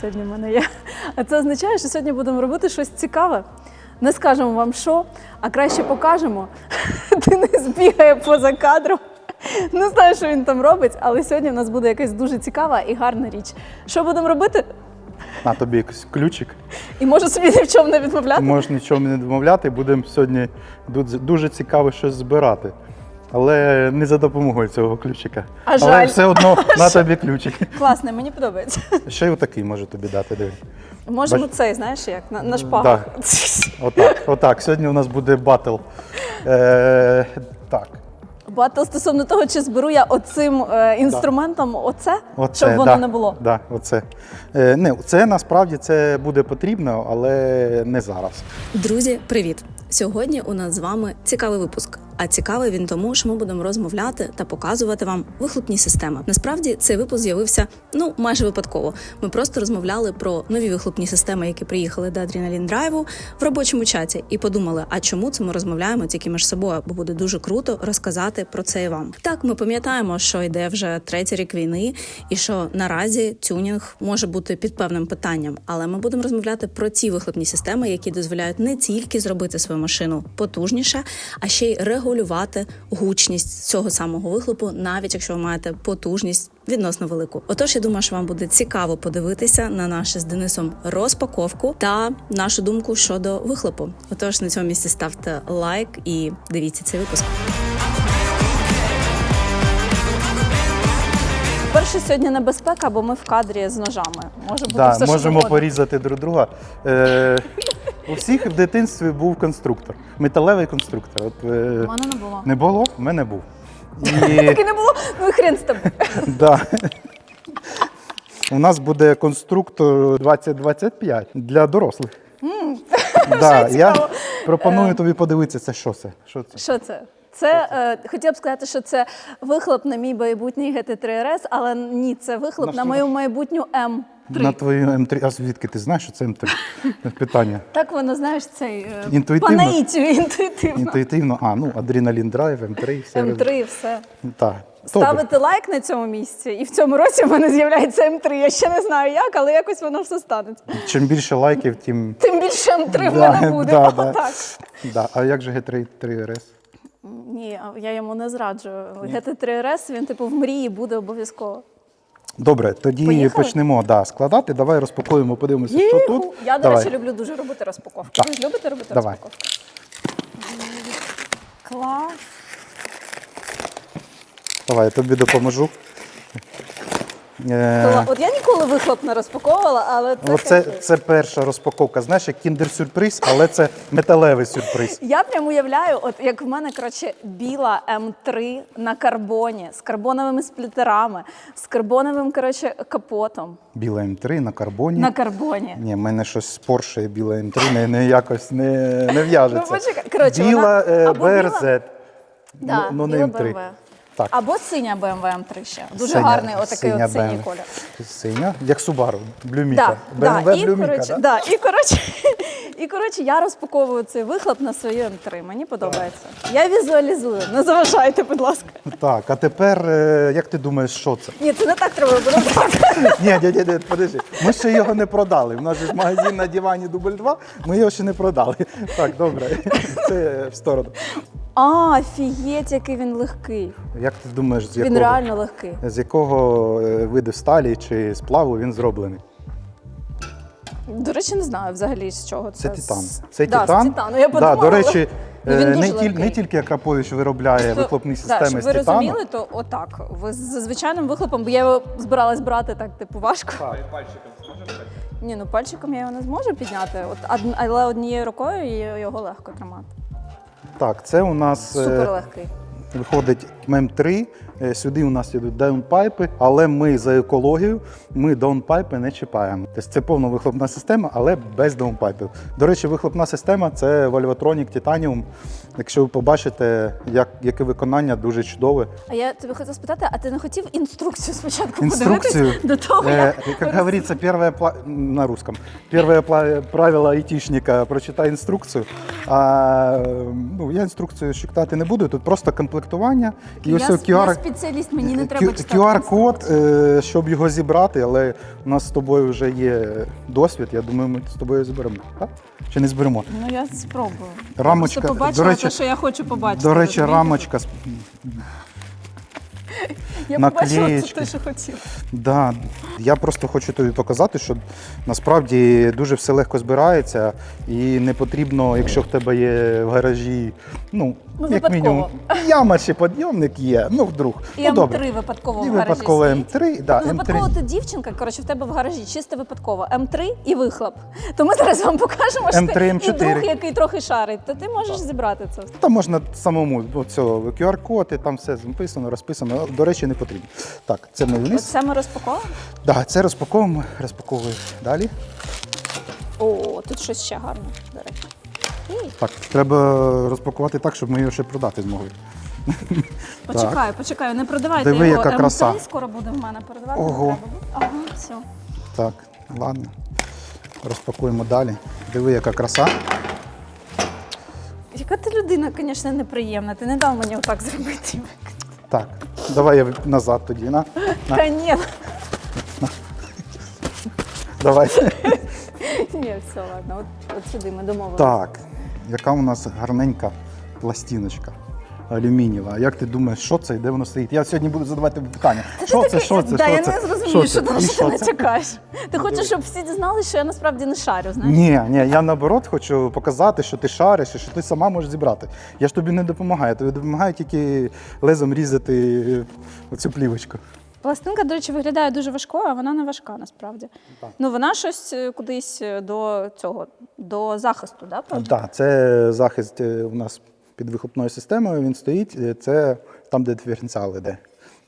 сьогодні в мене є. А це означає, що сьогодні будемо робити щось цікаве. Не скажемо вам що, а краще покажемо. Денис бігає поза кадром. Не знаю, що він там робить, але сьогодні в нас буде якась дуже цікава і гарна річ. Що будемо робити? На тобі якийсь ключик. І можу собі ні в чому не відмовляти. можеш нічого не домовляти. Будемо сьогодні дуже цікаво щось збирати. Але не за допомогою цього ключика. А жаль. Але все одно на тобі ключик. Класне, мені подобається. Ще й отакий можу тобі дати. Диви. Можемо Бач- цей, знаєш, як на, на шпагах. Отак, отак. Сьогодні у нас буде батл. Е, так. Багато стосовно того, чи зберу я оцим е, інструментом оце, Оце, щоб воно да, не було. Да, оце. Е, не, це насправді це буде потрібно, але не зараз. Друзі, привіт! Сьогодні у нас з вами цікавий випуск. А цікавий він тому, що ми будемо розмовляти та показувати вам вихлопні системи. Насправді цей випуск з'явився ну майже випадково. Ми просто розмовляли про нові вихлопні системи, які приїхали до Adrenaline Drive в робочому чаті, і подумали, а чому це ми розмовляємо тільки між собою? Бо буде дуже круто розказати про це і вам. Так, ми пам'ятаємо, що йде вже третій рік війни, і що наразі тюнінг може бути під певним питанням. Але ми будемо розмовляти про ті вихлопні системи, які дозволяють не тільки зробити свою машину потужніше, а ще й регулювати гучність цього самого вихлопу, навіть якщо ви маєте потужність відносно велику. Отож, я думаю, що вам буде цікаво подивитися на нашу з Денисом розпаковку та нашу думку щодо вихлопу. Отож, на цьому місці ставте лайк і дивіться цей випуск. Перше сьогодні небезпека, бо ми в кадрі з ножами. Може бути Да, все, що можемо завгодно. порізати друг друга. Е, у всіх в дитинстві був конструктор, металевий конструктор. От, е, У мене не було. не було? У мене був. І, Так і не було, ну і хрен з тобою. да. У нас буде конструктор 2025 для дорослих. да, я цікаво. пропоную тобі подивитися, що це? Що це? Що це? Це е, хотіла б сказати, що це вихлоп на мій майбутній GT3 RS, але ні, це вихлоп На на мою майбутню М3. На твою М3. А звідки ти знаєш, що це М3? Питання. Так воно, знаєш, цей е, Інтуїтивно? по інтуїтивно. Інтуїтивно. А, ну, адреналін драйв, М3, все. М3 все. Так. Добре. Ставити лайк на цьому місці, і в цьому році в мене з'являється М3. Я ще не знаю як, але якось воно все станеться. Чим більше лайків, тим. Тим більше М3 в Да, мене буде. да, Отак. да. Да. А як же G3 3RS? Ні, я йому не зраджую. GT3 RS, він типу в мрії буде обов'язково. Добре, тоді Поїхали? почнемо да, складати. Давай розпакуємо, подивимося, що тут. Я, до Давай. речі, люблю дуже робити розпаковки. Так. Ви ж любите робити Давай. розпаковки? Клас. Давай, я тобі допоможу. Е, От я ніколи вихлоп не розпаковувала, але це, Оце кайф. це перша розпаковка. Знаєш, як кіндер-сюрприз, але це металевий сюрприз. Я прям уявляю, от як в мене коротше біла М3 на карбоні з карбоновими сплітерами, з карбоновим коротше капотом Біла М3 на карбоні. на карбоні. Ні, в мене щось з Porsche біла М3 не, не якось не, не в'яжеться. Ну, почекай. Коротше, біла е, або BRZ. Да, ну, не біла М3. BMW. Так. Або синя BMW M3 ще. Дуже Синя- гарний отакий синя от синій BMW. колір. Синя, як Subaru, блюміка. Да, да, і, коротше, да? да, і, коротше, і коротше, я розпаковую цей вихлоп на свою М3. Мені подобається. Я візуалізую. Не заважайте, будь ласка. Так, а тепер, е, як ти думаєш, що це? Ні, це не так треба робити. Ні, ні, ні, ні, подожди. Ми ще його не продали. У нас же ж магазин на дивані дубль 2, ми його ще не продали. Так, добре. Це в сторону. А, офігеть, який він легкий. Як ти думаєш, з Він реально легкий. з якого е, виду сталі чи сплаву він зроблений? До речі, не знаю взагалі з чого це. Це титан. З- Це да, титан. З титану. Я да, до речі, він е, дуже не, тіль, легкий. не тільки Акрапович виробляє То- вихлопні да, системи щоб з ви титану. розуміли, то отак. Ви з звичайним вихлопом, бо я його збиралась брати так, типу, важко. Ні, ну пальчиком я його не зможу підняти, от, ад- але однією рукою його легко тримати. Так, це у нас е, Супер виходить МЕМ-3. Е, Сюди у нас йдуть даунпайпи, але ми за екологію ми даунпайпи не чіпаємо. Тобто це повна вихлопна система, але без даунпайпів. До речі, вихлопна система це Valvetronic Titanium. Якщо ви побачите, як, яке виконання дуже чудове. А я тобі хотіла спитати, а ти не хотів інструкцію спочатку Инструкцию. подивитись до того, Э, як как говорится, первое пла- на русском. Пла- правило айтишника – прочитай инструкцию, А, ну, я інструкцію читати не буду, тут просто комплектування. І ось я, QR, я спеціаліст, мені не треба читати. QR-код, е, щоб його зібрати, але у нас з тобою вже є досвід. Я думаю, ми з тобою зберемо. Так? Чи не зберемо? Ну я спробую. Рамочка, побачила до речі, те, що я хочу побачити. До речі, розумієте? рамочка. Я побачила це те, що хотів. Да. Я просто хочу тобі показати, що насправді дуже все легко збирається, і не потрібно, якщо в тебе є в гаражі, ну, Ну, як випадково. мінімум, яма чи підйомник є. Ну, вдруг. І ну, М3 добре. випадково І в гаражі випадково стоїть. М3, да, Ну, М3. випадково ти дівчинка, коротше, в тебе в гаражі чисто випадково. М3 і вихлоп. То ми зараз вам покажемо, що М3, ти і М4. друг, який трохи шарить, то ти можеш зібрати це. Там можна самому оцього QR-код, і там все написано, розписано. До речі, не потрібно. Так, це ми вниз. Оце ми розпаковуємо. Да, це розпаковуємо, розпаковуємо далі. О, тут щось ще гарне, до речі. Так, треба розпакувати так, щоб ми його ще продати змогли. Почекаю, почекаю, не продавайте Диви, його. яка краса. М3 скоро буде в мене продавати. Ого. Треба буде. Ага, все. Так, ладно. Розпакуємо далі. Диви, яка краса. Яка ти людина, звісно, неприємна. Ти не дав мені отак зробити. Так, давай я назад тоді. На. Та ні, Давай. Ні, все, ладно. От, от сюди ми домовилися. Так, яка у нас гарненька пластиночка. Алюмінієва. Як ти думаєш, що це і де воно стоїть? Я сьогодні буду задавати питання. Що це, що це, да, що я це? не зрозумію, що, ти, І що ти це? натякаєш. Ти хочеш, щоб всі дізналися, що я насправді не шарю, знаєш? Ні, ні, я наоборот хочу показати, що ти шариш і що ти сама можеш зібрати. Я ж тобі не допомагаю, тобі допомагаю тільки лезом різати оцю плівочку. Пластинка, до речі, виглядає дуже важкою, а вона не важка насправді. Ну вона щось е, кудись е, до цього, до захисту, да? Так, це захист е, у нас під вихлопною системою. Він стоїть. Це там, де диференціал іде.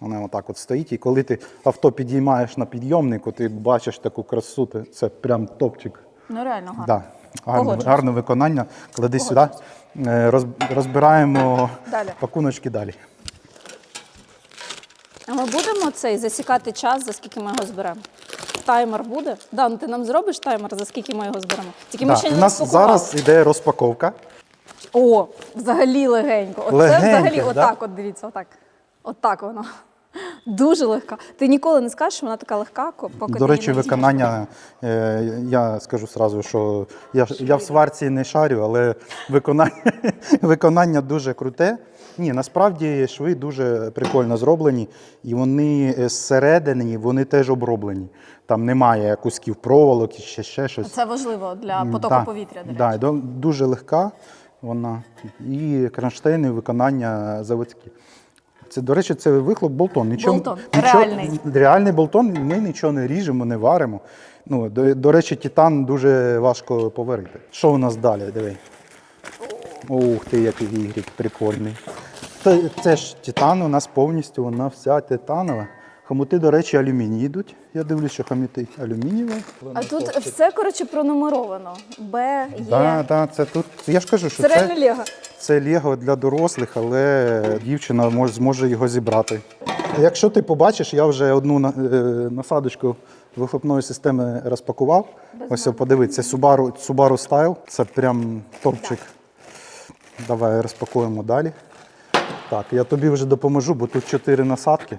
Вона отак от стоїть. І коли ти авто підіймаєш на підйомнику, ти бачиш таку красу, це прям топчик. Ну реально гарно. Да. Гарне, гарне виконання. Клади сюди. Розбираємо Далі. пакуночки далі. А ми будемо цей засікати час, за скільки ми його зберемо. Таймер буде? Да, ну ти нам зробиш таймер, за скільки ми його зберемо. Тільки ми ще У не нас розпакували. зараз йде розпаковка. О, взагалі легенько. Оце взагалі да? отак, от дивіться, отак. Отак воно. Дуже легка. Ти ніколи не скажеш, що вона така легка, ко- поки До речі, її не виконання, е, я скажу сразу, що я, ж- я в сварці не шарю, але виконання, виконання дуже круте. Ні, насправді шви дуже прикольно зроблені, і вони е, зсередини вони теж оброблені. Там немає кусків проволоки, ще, ще щось. Це важливо для потоку да, повітря. До речі. да, дуже легка вона. І кронштейни виконання заводські. Це, до речі, це вихлоп болтон. Нічого, Болтон, нічого- реальний. Реальний болтон, ми нічого не ріжемо, не варимо. Ну, до, до речі, титан дуже важко поварити. Що у нас далі? Диви. Ух ти, який вігрік прикольний. Це, це ж титан у нас повністю, вона вся титанова. Хомути, до речі, алюміній йдуть. Я дивлюсь, що хомути алюмінієві. А тут все, коротше, пронумеровано. Б, Є. Так, так, це тут. Я ж кажу, що Це це, реально Лего. це Лего для дорослих, але дівчина може, зможе його зібрати. Якщо ти побачиш, я вже одну на- е, насадочку вихлопної системи розпакував. Ось подивись, це Subaru, Subaru Style. Це прям топчик. Давай розпакуємо далі. Так, я тобі вже допоможу, бо тут чотири насадки.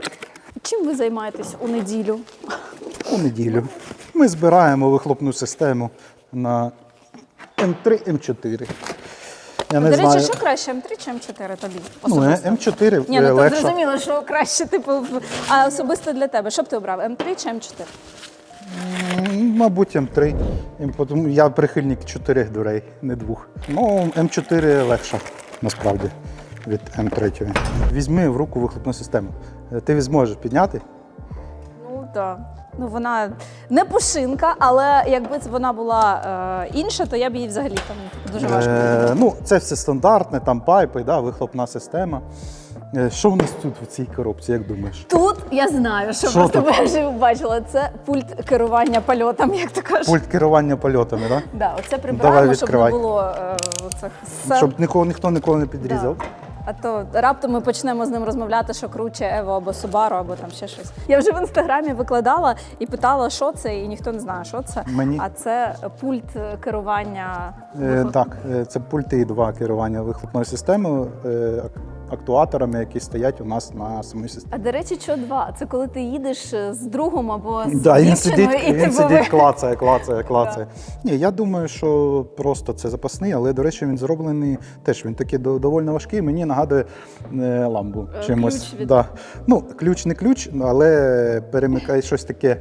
Чим ви займаєтесь у неділю? У неділю ми збираємо вихлопну систему на М3, М4. Я не До знаю. речі, що краще, М3 чи М4 тобі? Ну, Особисто? М4 Ні, ну то легше. зрозуміло, що краще, типу, а особисто для тебе. Що б ти обрав? М3 чи М4? М, Мабуть, М3. М- тому Я прихильник чотирьох дверей, не двох. Ну, М4 легша, насправді, від М3. Візьми в руку вихлопну систему. Е, Ти зможеш підняти? Ну так. Ну вона не пушинка, але якби це вона була е, інша, то я б її взагалі там дуже важко. Е, ну, це все стандартне, там пайпи, да, вихлопна система. Е, Що в нас тут в цій коробці, як думаєш? Тут я знаю, що, Що просто я вже бачила. Це пульт керування польотом, як то кажуть. Пульт керування польотами, так? Да? Да, оце прибираємо, щоб не було е, оцих. Щоб нікого ніхто ніколи не підрізав. А то раптом ми почнемо з ним розмовляти, що круче Ево або Субару, або там ще щось. Я вже в інстаграмі викладала і питала, що це, і ніхто не знає, що це. Мені- А це пульт керування. Е, так, е, це пульти і два керування вихлопної системою, е, актуаторами, які стоять у нас на самій системі. А до речі, що два? Це коли ти їдеш з другом або з Да, він сидить, і він сидить, клацає, клацає, клацає. Ні, я думаю, що просто це запасний, але, до речі, він зроблений теж. Він такий до- доволі важкий. Мені нагадує е, ламбу Е, чимось. ключ від- Да. Ну, ключ не ключ, але перемикає щось таке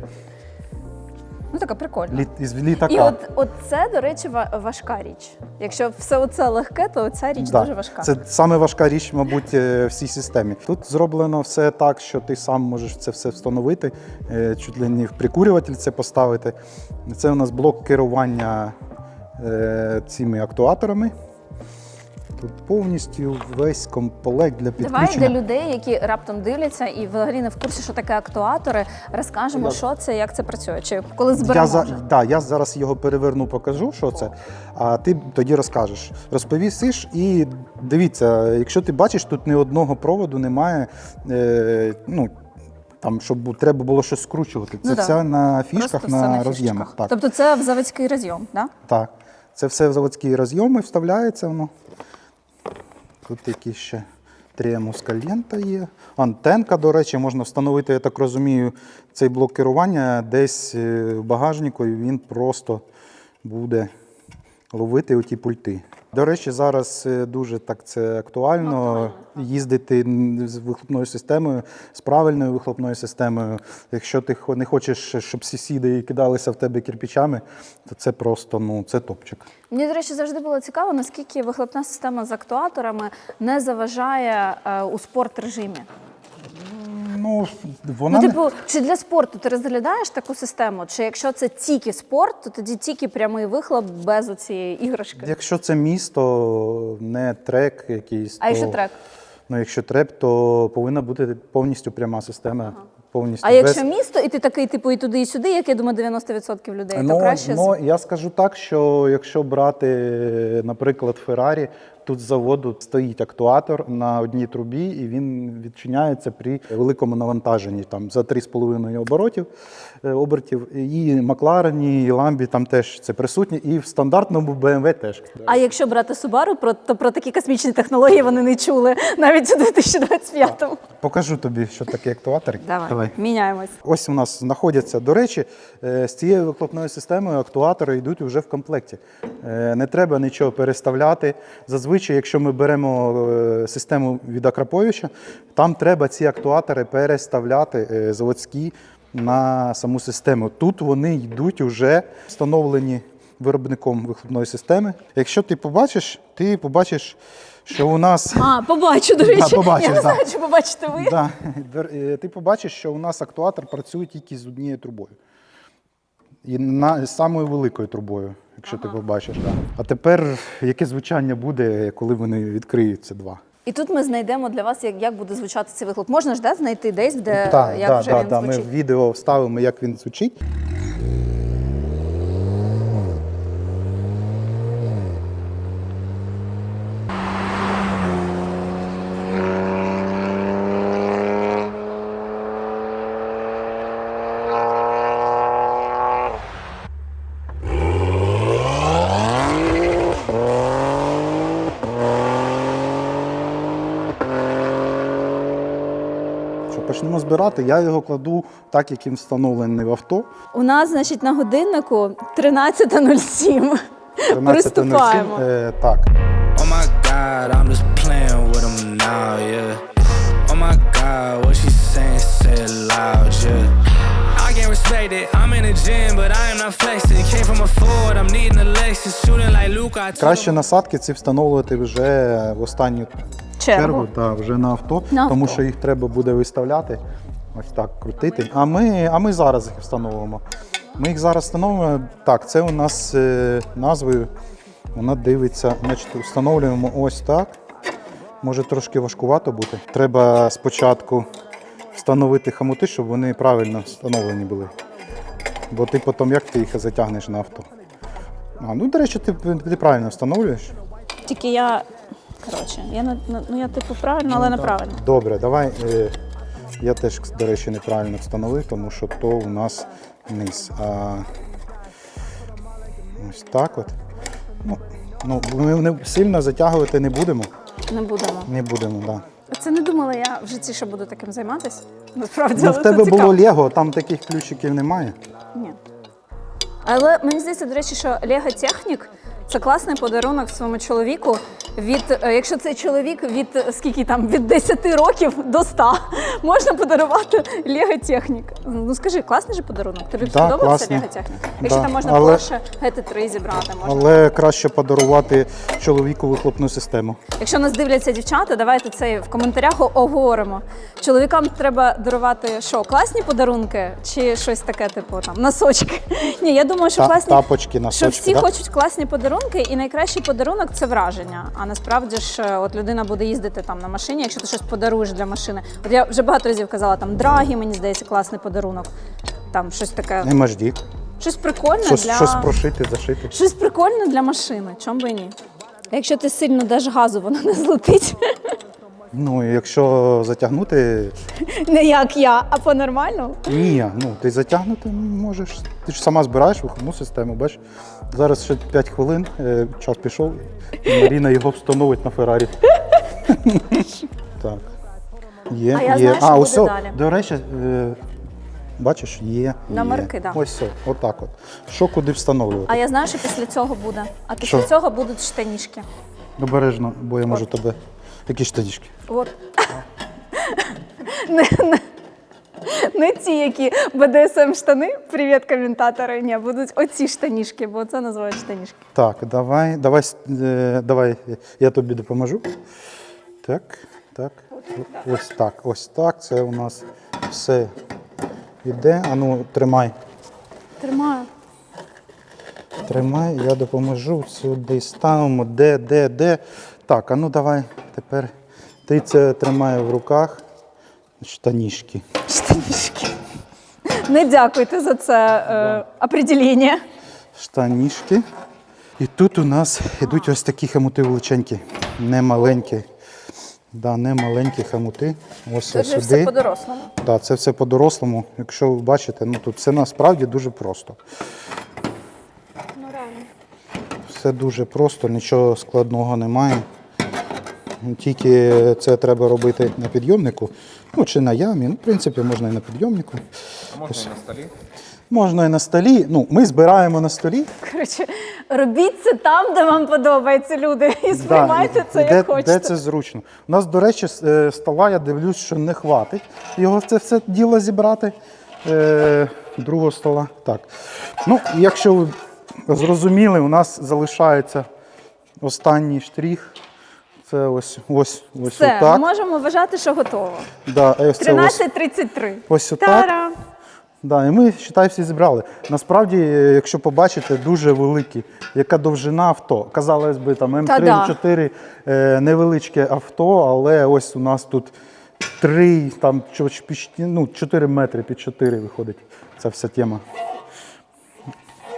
така прикольна. літ, із літака. І от, от це, до речі, важка річ. Якщо все оце легке, то ця річ Да. дуже важка. Це саме важка річ, мабуть, всій в цій системі. Тут зроблено все так, що ти сам можеш це все встановити, е, чуть ли не в прикурюватель це поставити. Це у нас блок керування е, цими актуаторами. Тут повністю весь комплект для Давай підключення. для людей, які раптом дивляться і взагалі не в курсі, що таке актуатори, розкажемо, Я- що це, як це працює. Чи коли зберемо. за, вже. да, я зараз його переверну, покажу, що це, а ти тоді розкажеш. Розповісиш і дивіться, якщо ти бачиш, тут ні одного проводу немає. Е, ну, там, щоб треба було щось скручувати. Це Ну, все на фішках, на, на роз'ємах. Тобто це в заводський розйом, да? так. Це все в заводські розйоми вставляється воно. Тут якісь ще триемуска лента є. Антенка, до речі, можна встановити, я так розумію, цей блок керування десь е, в багажнику, і він просто буде ловити оті пульти. До речі, зараз е, дуже так це актуально їздити з вихлопною системою, з правильною вихлопною системою. Якщо ти не хочеш, щоб сусіди кидалися в тебе кирпичами, то це просто ну це топчик. Мені, до речі, завжди було цікаво, наскільки вихлопна система з актуаторами не заважає е, у спорт режимі. Ну вона Ну, не- типу, чи для спорту ти розглядаєш таку систему? Чи якщо це тільки спорт, то тоді тільки прямий вихлоп без оцієї іграшки? якщо це місто, не трек якийсь. А якщо трек? Ну, якщо треп, то повинна бути повністю пряма система. Повністю А без... якщо місто, і ти такий, типу, і туди, і сюди, як я думаю, 90% людей, то Ну, краще ну, я скажу так, що якщо брати, наприклад, Феррарі, тут з заводу стоїть актуатор на одній трубі, і він відчиняється при великому навантаженні, там за 3,5 оборотів е, обертів. І Макларені, і Ламбі там теж це присутнє, і в стандартному BMW теж. А якщо брати Subaru, про, то про такі космічні технології вони не чули навіть у 2025-му. Покажу тобі, що таке актуатор. Давай, міняємось. Ось у нас знаходяться, до речі, е, з цією вихлопною системою актуатори йдуть вже в комплекті. Е, Не треба нічого переставляти. Зазвичай, якщо ми беремо е, систему від Акраповича, там треба ці актуатори переставляти е, заводські на саму систему. Тут вони йдуть уже встановлені виробником вихлопної системи. Якщо ти побачиш, ти побачиш, що у нас. А, побачу, до речі. побачиш, я не да. знаю, чи побачите ви. Да. Е, Ти побачиш, що у нас актуатор працює тільки з однією трубою. І на, з самою великою трубою, якщо ти побачиш. Да. А тепер яке звучання буде, коли вони відкриються два? І тут ми знайдемо для вас, як, як буде звучати цей вихлоп. Можна ж да, знайти десь, де Так, Е, як да, вже да, він. Ми звучить. в відео вставимо, як він звучить. Що почнемо я його кладу так, як він встановлений в авто. У нас, значить, на годиннику 13.07. 13.07. Приступаємо. Е, так. Oh my god, I'm just playing with him now, yeah. Oh my god, what she saying, say it loud, yeah. I can't respect it. I'm in the gym, but I am not flexing. Came from a Ford, I'm needing a Lexus. Shooting like Luke, I told Краще насадки ці встановлювати вже в останню Чергу. чергу, та, вже на авто, На тому авто. що їх треба буде виставляти. Ось так крутити. А ми, а ми зараз їх встановимо. Ми їх зараз встановимо. Так, це у нас е, назвою. Вона дивиться, значить, встановлюємо ось так. Може трошки важкувато бути. Треба спочатку встановити хамути, щоб вони правильно встановлені були. Бо ти потім як ти їх затягнеш на авто? А, ну, до речі, ти, ти правильно встановлюєш. Тільки я Коротше, я ну я типу правильно, але неправильно. Добре, давай. Е, я теж, до речі, неправильно встановив, тому що то у нас низ. А ось так от. Ну, ну, ми не сильно затягувати не будемо. Не будемо. Не будемо, так. Да. Це не думала я в житті, що буду таким займатися. Насправді, Ну, в тебе цікаво. було Лего, там таких ключиків немає. Ні. Але мені здається, до речі, що Lego Технік це класний подарунок своєму чоловіку. Від е, якщо цей чоловік від е, скільки там від 10 років до 100, можна подарувати Lego Технік. Ну скажи, класний же подарунок? Тобі Да, сподобався класний. Lego Технік? Якщо Да, там можна але- Porsche GT3 зібрати, можна. Але краще подарувати чоловіку вихлопну систему. Якщо нас дивляться дівчата, давайте це в коментарях оговоримо. Чоловікам треба дарувати що, класні подарунки чи щось таке, типу там носочки? Ні, я думаю, що Та- класні тапочки, що всі да? хочуть класні подарунки, і найкращий подарунок це враження. А насправді ж, е, от людина буде їздити там на машині, якщо ти щось подаруєш для машини. От я вже багато разів казала, там драгі, мені здається, класний подарунок. Там щось таке, MHD. щось прикольне Щось, для щось прошити, зашити. щось прикольне для машини. Чом би і ні? Якщо ти сильно даш газу, вона не злетить. Ну, якщо затягнути, Не як я, а по-нормальному. ні, ну ти затягнути можеш. Ти ж сама збираєш вихлопну систему, бачиш. Зараз ще 5 хвилин, е, час пішов, і Маріна його встановить на Феррарі. так. Є, А я є. знаю, що а, буде ось, о, далі. До речі, е, бачиш, є. Номерки, є. да. Ось все, отак от. Що куди встановлювати? А я знаю, що після цього буде. А після Що? цього будуть штанішки. Обережно, бо я можу тебе. Які штанішки? От. не, не, не ті, які БДСМ штани, привіт, коментатори. Ні, будуть оці штанішки, бо це називають штанішки. Так, давай, давай, е, давай, я тобі допоможу. Так, так. Ось так, ось так. Це у нас все йде. Ану, тримай. Тримаю. Тримай, я допоможу. Сюди ставимо. Де, де, де. Так, а ну давай тепер. Ти це тримай в руках. Штанішки. Штанішки. Не дякуйте за це е, определення. Штанішки. І тут у нас йдуть ось такі хомути величенькі, не маленькі. Да, не маленькі хомути. Ось Це ось вже все по-дорослому. Да, це все по-дорослому. Якщо ви бачите, ну тут все насправді дуже просто. Ну реально. Все дуже просто, нічого складного немає. Тільки це треба робити на підйомнику, ну чи на ямі. Ну, в принципі, можна і на підйомнику. А Можна і на столі. Можна і на столі. Ну, ми збираємо на столі. Коротше, робіть це там, де вам подобається, люди, і сприймайте це де, як хочете. де це зручно. У нас, до речі, с- е, стола, я дивлюсь, що не хватить його це все діло зібрати. Е, другого стола. Так. Ну, якщо ви зрозуміли, у нас залишається останній штрих. Це ось ось ось Все, отак. ми можемо вважати, що готово. Да, е, ось це ось, 13.33. ось отак. Та-дам! Да, і ми, вважаю, всі зібрали. Насправді, е, якщо побачите, дуже великі. Яка довжина авто. Казалось би, там Та да. М3-4 е, невеличке авто, але ось у нас тут 3, там чо- ч- піч- ну, 4 метри під 4 виходить ця вся тема.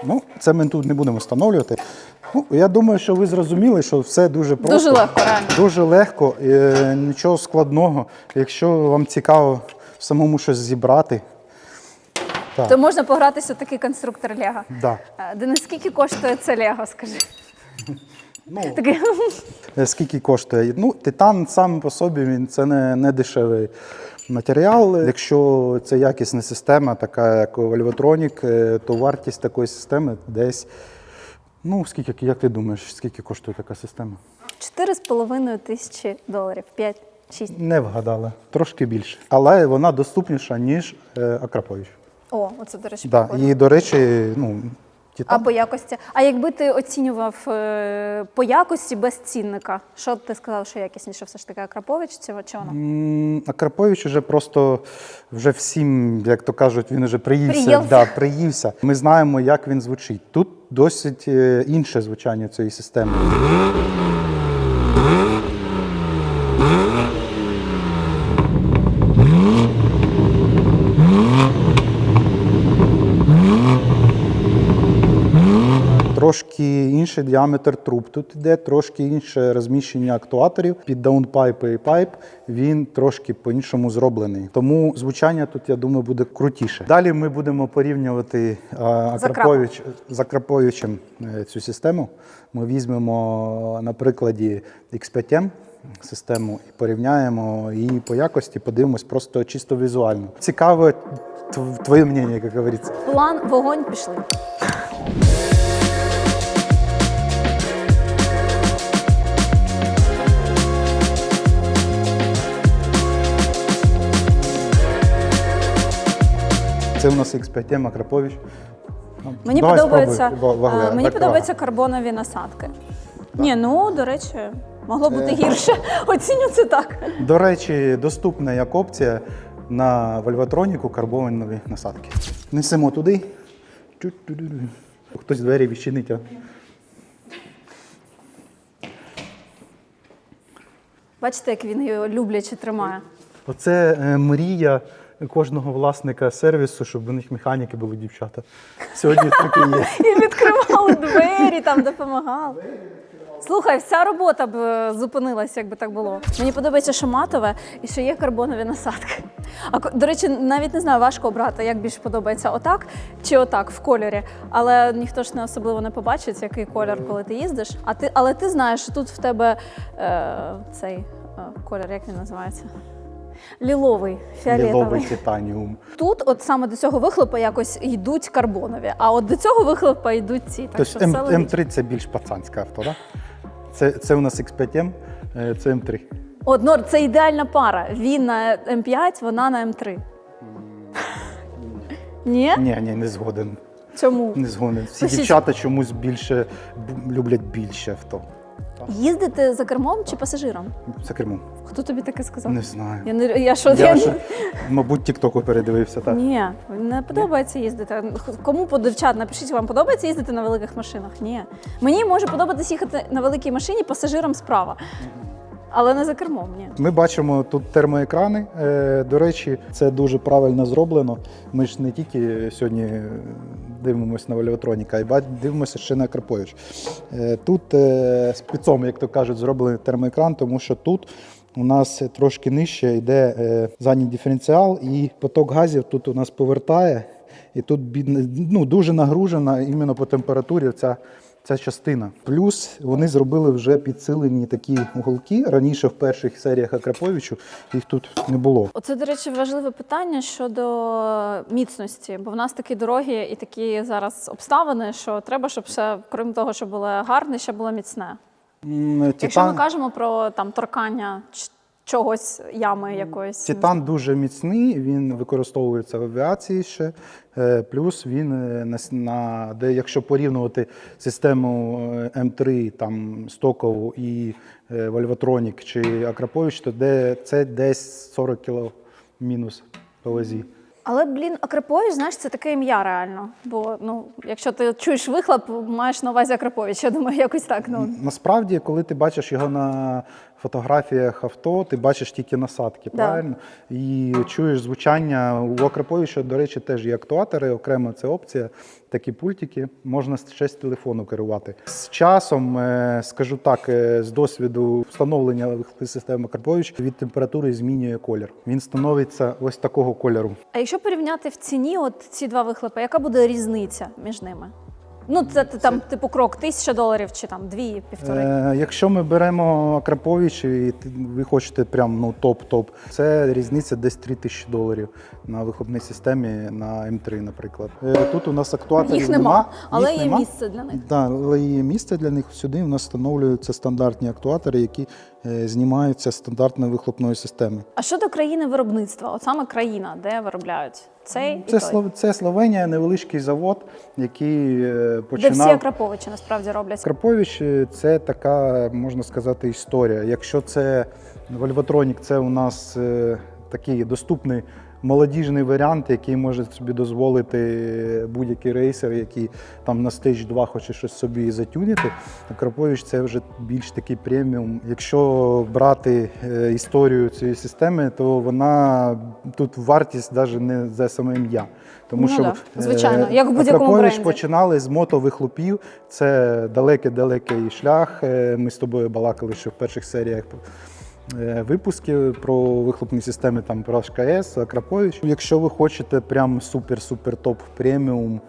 Ну, це ми тут не будемо встановлювати. Ну, я думаю, що ви зрозуміли, що все дуже просто. Дуже легко, реально. Дуже легко, е, нічого складного. Якщо вам цікаво самому щось зібрати, так. То можна погратися в такий конструктор Лего. Да. Е, Денис, скільки коштує це Лего, скажи? Ну, Такий, Е, Скільки коштує? Ну, титан сам по собі він це не, не дешевий матеріал. Якщо це якісна система, така як Вольвотронік, е, то вартість такої системи десь. Ну, скільки, як ти думаєш, скільки коштує така система? 4,5 тисячі доларів. 5, 6. Не вгадала. Трошки більше. Але вона доступніша, ніж е, Акрапович. О, оце, до речі, Да. прикольно. І, до речі, ну, А по якості. А якби ти оцінював е, по якості без цінника, що б ти сказав, що якісніше все ж таки Акрапович чи, вона? М, Акрапович уже просто вже всім, як то кажуть, він вже приївся. Приївся. Да, приївся. Ми знаємо, як він звучить. Тут досить е, інше звучання цієї системи. Трошки інший діаметр труб тут іде, трошки інше розміщення актуаторів. Під даунпайп і пайп він трошки по-іншому зроблений. Тому звучання тут, я думаю, буде крутіше. Далі ми будемо порівнювати Акрапович, з Акраповичем е, цю систему. Ми візьмемо на прикладі X5M систему і порівняємо її по якості, подивимось просто чисто візуально. Цікаво твоє мнення, як говориться. План, вогонь, пішли. Це у нас X5M Ну, Мені давай подобається, спробуй, Вагле, е, мені так, подобаються карбонові насадки. Ні, ну до речі, могло бути гірше. Оціню це так. До речі, доступна як опція на вольватроніку карбовані насадки. Несемо туди. Хтось двері відчинить. Бачите, як він його любляче тримає. Оце е, мрія кожного власника сервісу, щоб у них механіки були дівчата. Сьогодні таке є. І відкривали двері, там допомагали. Слухай, вся робота б е, зупинилася, якби так було. Мені подобається, що матове і що є карбонові насадки. А до речі, навіть не знаю, важко обрати, як більше подобається отак чи отак в кольорі. Але ніхто ж не особливо не побачить, який колір, коли ти їздиш. А ти, але ти знаєш, що тут в тебе е, цей е, колір, як він називається? Ліловий, фіолетовий. Ліловий титаніум. Тут, от саме до цього вихлопа якось йдуть карбонові, а от до цього вихлопа йдуть ці. Так Тобто що М, все М3 це більш пацанське авто, так? Це, це у нас X5M, е, це М3. От Нор, це ідеальна пара. Він на М5, вона на М3. Ні? Ні, ні, не згоден. Чому? Не згоден. Всі Пишіть. дівчата чомусь більше люблять більше авто. Їздити за кермом чи пасажиром? За кермом. Хто тобі таке сказав? Не знаю. Я не я що Я я... Що, мабуть, тіктоку передивився, так. Ні, не подобається їздити. Кому по дівчат, напишіть, вам подобається їздити на великих машинах? Ні. Мені може подобатися їхати на великій машині пасажиром справа. Але не за кермом, ні. Ми бачимо тут термоекрани. Е, До речі, це дуже правильно зроблено. Ми ж не тільки сьогодні е, дивимося на Вольватроніка, а й дивимося ще на Карпович. Е, Тут е, спецом, як то кажуть, зроблений термоекран, тому що тут у нас трошки нижче йде е, задній диференціал, і поток газів тут у нас повертає. І тут ну, дуже нагружена іменно по температурі ця, ця частина. Плюс вони зробили вже підсилені такі уголки. Раніше в перших серіях Акраповичу їх тут не було. Оце, до речі, важливе питання щодо міцності, бо в нас такі дороги і такі зараз обставини, що треба, щоб ще, крім того, що було гарне, ще було міцне. М, Якщо ми кажемо про там торкання чогось, ями якоїсь. Титан дуже міцний, він використовується в авіації ще. Е, Плюс він е, на, на де, якщо порівнювати систему е, М3, там стокову і Вольватронік чи Акрапович, то де це десь 40 кг мінус по вазі. Але, блін, Акрапович, знаєш, це таке ім'я реально. Бо ну, якщо ти чуєш вихлоп, маєш на увазі Акрапович. Я думаю, якось так. Ну. Насправді, коли ти бачиш його на фотографіях авто, ти бачиш тільки насадки, Да. правильно? І чуєш звучання. У Акраповича, до речі, теж є актуатори, окремо це опція. Такі пультики можна ще з телефону керувати. З часом, е, скажу так, е, з досвіду встановлення системи Акрапович від температури змінює колір. Він становиться ось такого кольору. А якщо порівняти в ціні от ці два вихлопи, яка буде різниця між ними? Ну, це, там, типу, крок тисяча доларів чи там дві, півтори. Е, якщо ми беремо Акрапович і ти- ви хочете прям ну топ-топ, це різниця десь 3 тисячі доларів на вихлопній системі на М3, наприклад. Е, тут у нас актуаторів Їх нема, але їх є нема. місце для них. Да, але є місце для них. Сюди у нас встановлюються стандартні актуатори, які е, знімаються з стандартної вихлопної системи. А щодо країни виробництва, от саме країна, де виробляють цей і Це, той. Слов... це Словенія, невеличкий завод, який починав… де всі Акраповичі насправді роблять. Карпович е, це така, можна сказати, історія. Якщо це Вольватронік, це у нас е, такий доступний молодіжний варіант, який може собі дозволити будь-який рейсер, який там на стейдж 2 хоче щось собі затюнити. Акрапович це вже більш такий преміум. Якщо брати е, історію цієї системи, то вона тут вартість навіть не за саме ім'я. Тому Ну що да, звичайно, е, як в будь-якому бренді. починали з мотовихлопів. Це далекий-далекий шлях. Е, Ми з тобою балакали, що в перших серіях е, випусків про вихлопні системи там про HKS, Акрапович. Якщо ви хочете прям супер-супер топ преміум.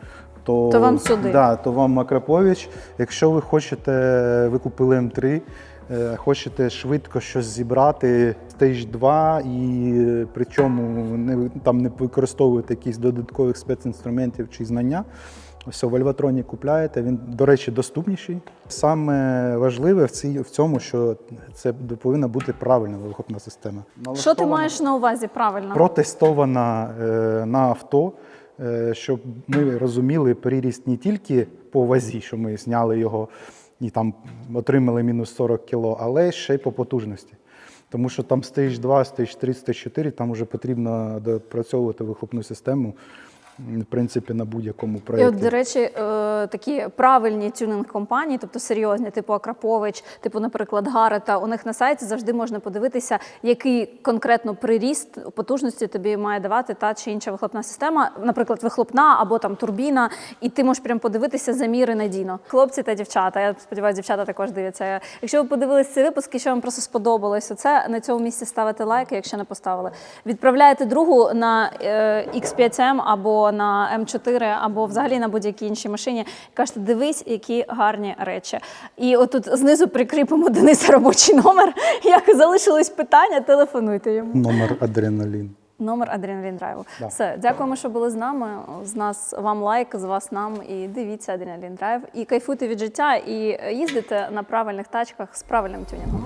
То, То вам сюди. Да, то вам Акрапович. Якщо ви хочете, ви купили М3, е, хочете швидко щось зібрати, Stage 2, і причому не, там не використовуєте якісь додаткових спецінструментів чи знання. Ось в Альватроні купляєте, він, до речі, доступніший. Саме важливе в, цій, в цьому, що це повинна бути правильна вихопна система. Що ти маєш на увазі правильно? протестована е, на авто, е, щоб ми розуміли приріст не тільки по вазі, що ми зняли його і там отримали мінус 40 кіло, але ще й по потужності. Тому що там стейдж 2, стейдж 3, стейдж 4, там вже потрібно допрацьовувати вихлопну систему, в принципі, на будь-якому І от, до речі, е, такі правильні тюнинг компанії, тобто серйозні, типу Акрапович, типу, наприклад, Гарета, у них на сайті завжди можна подивитися, який конкретно приріст потужності тобі має давати та чи інша вихлопна система, наприклад, вихлопна або там турбіна, і ти можеш прям подивитися заміри надійно. Хлопці та дівчата, я сподіваюся, дівчата також дивляться. Якщо ви подивилися цей випуск і що вам просто сподобалось, оце на цьому місці ставите лайк, якщо не поставили. Відправляєте другу на е, X5M або на М4, або взагалі на будь-якій іншій машині. Кажете, дивись, які гарні речі. І отут знизу прикріпимо Дениса робочий номер. Як залишились питання, телефонуйте йому. Номер адреналін. Номер Адреналін Драйву. Да. Все, дякуємо, що були з нами. З нас вам лайк, з вас нам. І дивіться Адреналін Драйв. І кайфуйте від життя, і їздите на правильних тачках з правильним тюнінгом.